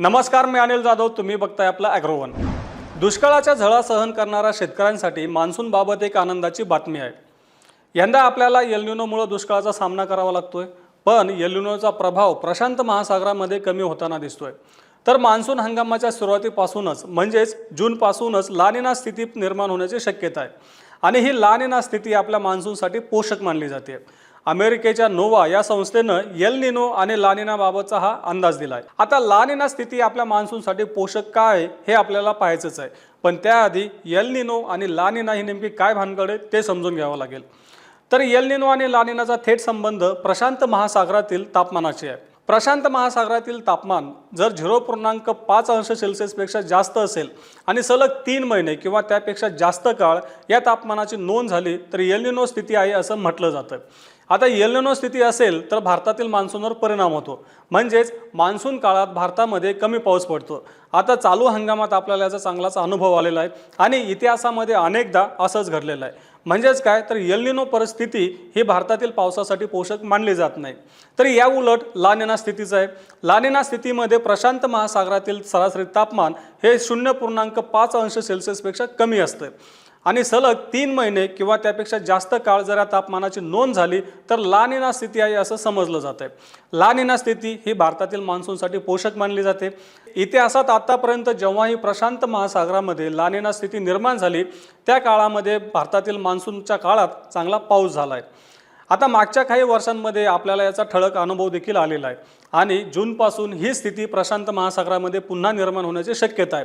नमस्कार मी अनिल जाधव. तुम्ही बघताय आपलं ॲग्रोवन दुष्काळाच्या झळा सहन करणाऱ्या शेतकऱ्यांसाठी मान्सूनबाबत एक आनंदाची बातमी आहे. यंदा आपल्याला एल्निनोमुळं दुष्काळाचा सामना करावा लागतोय पण एल्निनोचा प्रभाव प्रशांत महासागरामध्ये कमी होताना दिसतोय. तर मान्सून हंगामाच्या सुरुवातीपासूनच म्हणजेच जूनपासूनच लानिना स्थिती निर्माण होण्याची शक्यता आहे. आणि ही लानिना स्थिती आपल्या मान्सूनसाठी पोषक मानली जाते. अमेरिकेच्या नोवा या संस्थेनं एल निनो आणि लानिनाबाबतचा हा अंदाज दिलाय. आता लानिना स्थिती आपल्या मान्सूनसाठी पोषक काय आहे हे आपल्याला पाहायचंच आहे. पण त्याआधी एल निनो आणि लानिना ही नेमकी काय भानगड आहे ते समजून घ्यावं लागेल. तर एल निनो आणि लानिनाचा थेट संबंध प्रशांत महासागरातील तापमानाशी आहे. प्रशांत महासागरातील तापमान जर झिरो पूर्णांक पाच अंश सेल्सिअसपेक्षा जास्त असेल आणि सलग तीन महिने किंवा त्यापेक्षा जास्त काळ या तापमानाची नोंद झाली तर एलिनो स्थिती आहे असं म्हटलं जातं. आता येलनो स्थिती असेल तर भारतातील मान्सूनवर परिणाम होतो. म्हणजेच मान्सून काळात भारतामध्ये कमी पाऊस पडतो. आता चालू हंगामात आपल्याला याचा चांगलाच अनुभव आलेला आहे आणि इतिहासामध्ये अनेकदा असंच घडलेलं आहे. म्हणजेच काय? तर येलनिनो परिस्थिती ही भारतातील पावसासाठी पोषक मानली जात नाही. तर या उलट लानिना स्थितीचं आहे. लानिना स्थितीमध्ये प्रशांत महासागरातील सरासरी तापमान हे शून्य पूर्णांक पाच अंश सेल्सिअसपेक्षा कमी असतं आणि सलग तीन महिने किंवा त्यापेक्षा जास्त काळ जर या तापमानाची नोंद झाली तर लानिना स्थिती आहे असं समजलं जातं आहे लानिना स्थिती ही भारतातील मान्सूनसाठी पोषक मानली जाते. इतिहासात आतापर्यंत जेव्हाही प्रशांत महासागरामध्ये लानिना स्थिती निर्माण झाली त्या काळामध्ये भारतातील मान्सूनच्या काळात चांगला पाऊस झाला आहे आता मागच्या काही वर्षांमध्ये आपल्याला याचा ठळक अनुभव देखील आलेला आहे. आणि जूनपासून ही स्थिती प्रशांत महासागरामध्ये पुन्हा निर्माण होण्याची शक्यता आहे.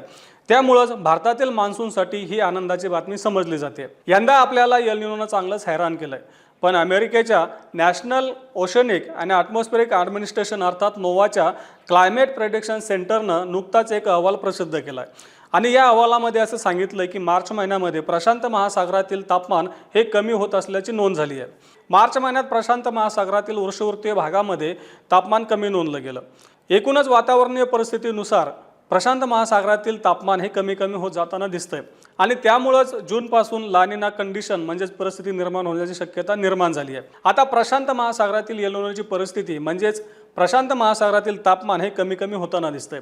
त्यामुळंच भारतातील मान्सूनसाठी ही आनंदाची बातमी समजली जाते. यंदा आपल्याला यलनिनोनं चांगलंच हैराण केलं आहे पण अमेरिकेच्या नॅशनल ओशनिक आणि ॲटमॉस्फेरिक ॲडमिनिस्ट्रेशन अर्थात नोवाच्या क्लायमेट प्रेडिक्शन सेंटरनं नुकताच एक अहवाल प्रसिद्ध केला आहे आणि या अहवालामध्ये असं सांगितलं की मार्च महिन्यामध्ये प्रशांत महासागरातील तापमान हे कमी होत असल्याची नोंद झाली आहे. मार्च महिन्यात प्रशांत महासागरातील वर्षवृत्तीय भागामध्ये तापमान कमी नोंदलं गेलं. एकूणच वातावरणीय परिस्थितीनुसार प्रशांत महासागरातील तापमान हे कमी कमी होत जाताना दिसतंय. आणि त्यामुळंच जूनपासून लानिना कंडिशन म्हणजेच परिस्थिती निर्माण होण्याची शक्यता निर्माण झाली आहे. आता प्रशांत महासागरातील येलोनोची परिस्थिती म्हणजेच प्रशांत महासागरातील तापमान हे कमी कमी होताना दिसतंय.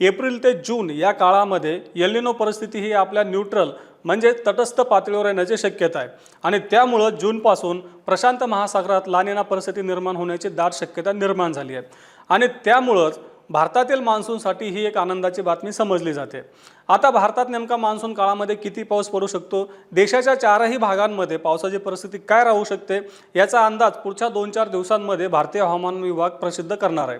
एप्रिल ते जून या काळामध्ये येलिनो परिस्थिती ही आपल्या न्यूट्रल म्हणजे तटस्थ पातळीवर येण्याची शक्यता आहे. आणि त्यामुळं जूनपासून प्रशांत महासागरात लानिना परिस्थिती निर्माण होण्याची दाट शक्यता निर्माण झाली आहे. आणि त्यामुळंच भारतातील मान्सूनसाठी ही एक आनंदाची बातमी समजली जाते. आता भारतात नेमका मान्सून काळामध्ये किती पाऊस पडू शकतो? देशाच्या चारही भागांमध्ये पावसाची परिस्थिती काय राहू शकते? याचा अंदाज पुढच्या दोन चार दिवसांमध्ये भारतीय हवामान विभाग प्रसिद्ध करणार आहे.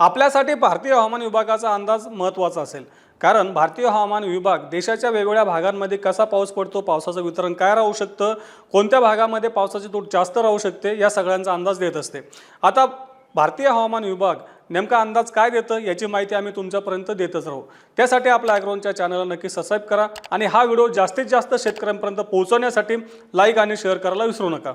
आपल्यासाठी भारतीय हवामान विभागाचा अंदाज महत्त्वाचा असेल. कारण भारतीय हवामान विभाग देशाच्या वेगवेगळ्या भागांमध्ये कसा पाऊस पडतो पावसाचं वितरण काय राहू शकतं कोणत्या भागामध्ये पावसाची तूट जास्त राहू शकते या सगळ्यांचा अंदाज देत असते. आता भारतीय हवामान विभाग नेमका अंदाज काय देतं याची माहिती आम्ही तुमच्यापर्यंत देतच राहू. त्यासाठी आपल्या ॲग्रोनच्या चॅनलला नक्की सबस्क्राईब करा आणि हा व्हिडिओ जास्तीत जास्त शेतकऱ्यांपर्यंत पोहोचवण्यासाठी लाईक आणि शेअर करायला विसरू नका.